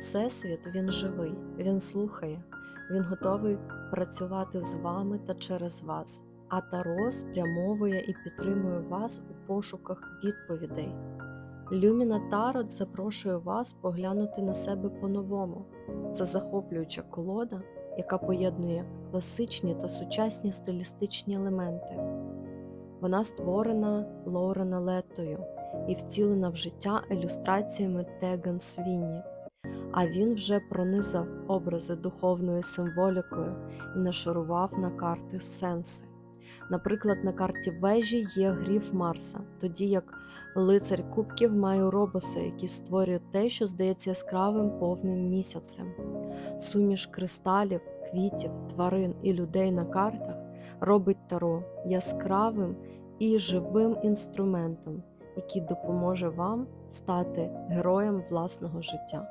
Всесвіт він живий, він слухає, він готовий працювати з вами та через вас, а Таро спрямовує і підтримує вас у пошуках відповідей. Люміна Тарот запрошує вас поглянути на себе по-новому. Це захоплююча колода, яка поєднує класичні та сучасні стилістичні елементи. Вона створена Лорена Леттою і втілена в життя ілюстраціями Теган Свінні. А він вже пронизав образи духовною символікою і нашарував на карти сенси. Наприклад, на карті вежі є гріф Марса, тоді як лицар кубків має уробоси, які створюють те, що здається яскравим повним місяцем. Суміш кристалів, квітів, тварин і людей на картах робить таро яскравим і живим інструментом, який допоможе вам стати героєм власного життя.